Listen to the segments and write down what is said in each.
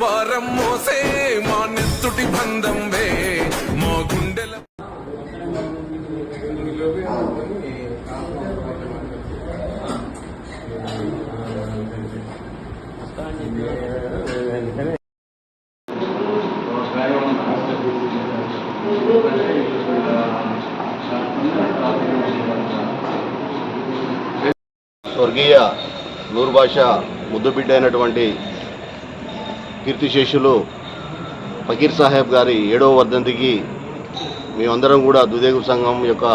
భారం మోసే మా నెత్తుటి బంధం వే. మా గుండెల స్వర్గీయ నూరు భాష ముద్దుబిడ్డ అయినటువంటి కీర్తిశేషులు ఫకీర్ సాహెబ్ గారి ఏడవ వర్ధంతికి మేమందరం కూడా దుదేగు సంఘం యొక్క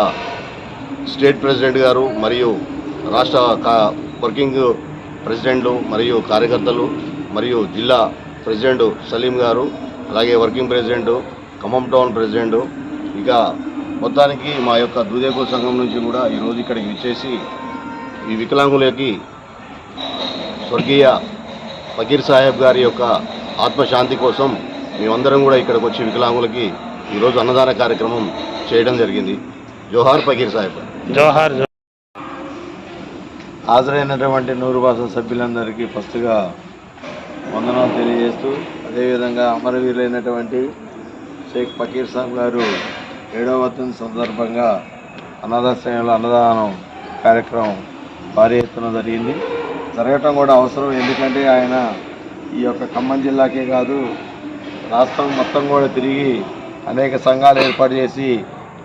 స్టేట్ ప్రెసిడెంట్ గారు మరియు రాష్ట్ర కా- వర్కింగ్ ప్రెసిడెంట్లు మరియు కార్యకర్తలు మరియు జిల్లా ప్రెసిడెంట్ సలీం గారు అలాగే working president Khammam town president. ఇక మొత్తానికి మా యొక్క దుదేగు సంఘం నుంచి కూడా ఈరోజు ఇక్కడికి విచ్చేసి ఈ వికలాంగులకి స్వర్గీయ ఫకీర్ సాహెబ్ గారి యొక్క ఆత్మశాంతి కోసం మేమందరం కూడా ఇక్కడికి వచ్చి వికలాంగులకి ఈరోజు అన్నదాన కార్యక్రమం చేయడం జరిగింది. జోహార్ ఫకీర్ సాహెబ్. జోహార్ హాజరైనటువంటి నూరు భాష సభ్యులందరికీ ఫస్ట్గా వందనాలు తెలియజేస్తూ అదేవిధంగా అమరవీరులైనటువంటి షేక్ ఫకీర్ సాబ్ గారు ఏడవ వర్ధంతి సందర్భంగా అన్నదాశ్రయంలో అన్నదానం కార్యక్రమం భారీ ఎత్తున జరిగింది. జరగటం కూడా అవసరం ఎందుకంటే ఆయన ఈ యొక్క ఖమ్మం జిల్లాకే కాదు రాష్ట్రం మొత్తం కూడా తిరిగి అనేక సంఘాలు ఏర్పాటు చేసి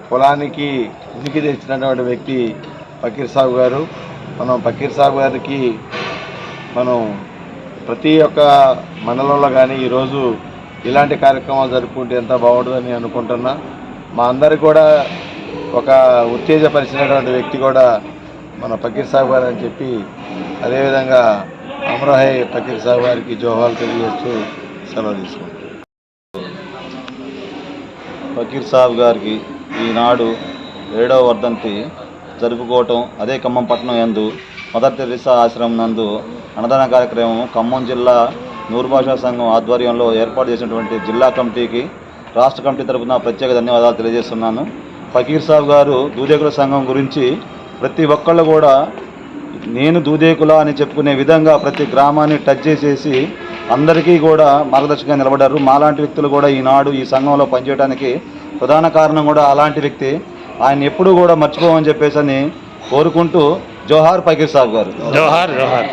కులానికి ఉనికి తెచ్చినటువంటి వ్యక్తి ఫకీర్ సాబ్ గారు. మనం ఫకీర్ సాబ్ గారికి మనం ప్రతి ఒక్క మండలంలో కానీ ఈరోజు ఇలాంటి కార్యక్రమాలు జరుపుకుంటే ఎంత బాగుంటుందని అనుకుంటున్నా. మా అందరికి కూడా ఒక ఉత్తేజపరిచినటువంటి వ్యక్తి కూడా మన ఫకీర్ సాబ్ గారు అని చెప్పి అదేవిధంగా అమరహై ఫకీర్ సాబ్ గారికి జోహాలు తెలియజేస్తూ సెలవు తీసుకుంటాం ఫకీర్ సాహబ్ గారికి ఈనాడు ఏడవ వర్ధంతి జరుపుకోవటం అదే ఖమ్మం పట్టణం యందు మదర్ తెరిసా ఆశ్రమం నందు అన్నదాన కార్యక్రమం ఖమ్మం జిల్లా నూరు భాషా సంఘం ఆధ్వర్యంలో ఏర్పాటు చేసినటువంటి జిల్లా కమిటీకి రాష్ట్ర కమిటీ తరపున ప్రత్యేక ధన్యవాదాలు తెలియజేస్తున్నాను. ఫకీర్ సాబ్ గారు దూదేకుల సంఘం గురించి ప్రతి ఒక్కళ్ళు కూడా నేను దూదేకులా అని చెప్పుకునే విధంగా ప్రతి గ్రామాన్ని టచ్ చేసేసి అందరికీ కూడా మార్గదర్శకంగా నిలబడ్డారు. మాలాంటి వ్యక్తులు కూడా ఈనాడు ఈ సంఘంలో పనిచేయడానికి ప్రధాన కారణం కూడా అలాంటి వ్యక్తి. ఆయన ఎప్పుడూ కూడా మర్చిపోమని చెప్పేసి అని కోరుకుంటూ జోహార్ ఫకీర్ సాబ్ గారు. జోహార్ జోహార్.